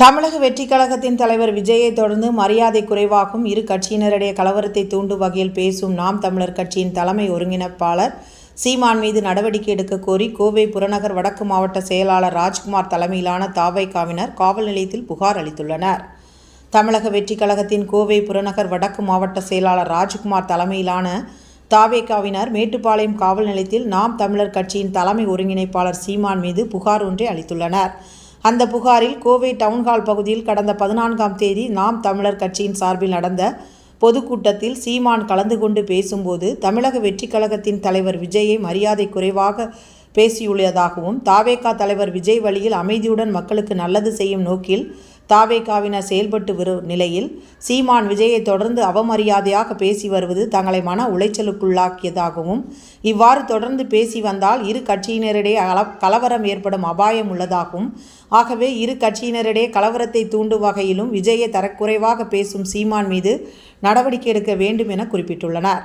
தமிழக வெற்றிக் கழகத்தின் தலைவர் விஜயை தொடர்ந்து மரியாதை குறைவாகும். இரு கட்சியினரிடையே கலவரத்தை தூண்டும் வகையில் பேசும் நாம் தமிழர் கட்சியின் தலைமை ஒருங்கிணைப்பாளர் சீமான் மீது நடவடிக்கை எடுக்க கோரி கோவை புறநகர் வடக்கு மாவட்ட செயலாளர் ராஜ்குமார் தலைமையிலான தாவைக்காவினர் காவல் நிலையத்தில் புகார் அளித்துள்ளனர். தமிழக வெற்றிக் கழகத்தின் கோவை புறநகர் வடக்கு மாவட்ட செயலாளர் ராஜ்குமார் தலைமையிலான தாவேக்காவினர் மேட்டுப்பாளையம் காவல் நிலையத்தில் நாம் தமிழர் கட்சியின் தலைமை ஒருங்கிணைப்பாளர் சீமான் மீது புகார் ஒன்றை அளித்துள்ளனர். அந்த புகாரில் கோவை டவுன்ஹால் பகுதியில் கடந்த பதினான்காம் தேதி நாம் தமிழர் கட்சியின் சார்பில் நடந்த பொதுக்கூட்டத்தில் சீமான் கலந்து கொண்டு பேசும்போது தமிழக வெற்றிக் கழகத்தின் தலைவர் விஜயை மரியாதை குறைவாக பேசியுள்ளதாகவும் தாவேகா தலைவர் விஜய் வழியில் அமைதியுடன் மக்களுக்கு நல்லது செய்யும் நோக்கில் தாவேகாவினர் செயல்பட்டு வரும் நிலையில் சீமான் விஜயை தொடர்ந்து அவமரியாதையாக பேசி வருவது தங்களை மன உளைச்சலுக்குள்ளாக்கியதாகவும் இவ்வாறு தொடர்ந்து பேசி வந்தால் இரு கட்சியினரிடையே கலவரம் ஏற்படும் அபாயம் உள்ளதாகவும் ஆகவே இரு கட்சியினரிடையே கலவரத்தை தூண்டும் வகையிலும் விஜயை தரக்குறைவாக பேசும் சீமான் மீது நடவடிக்கை எடுக்க வேண்டும் என குறிப்பிட்டுள்ளனர்.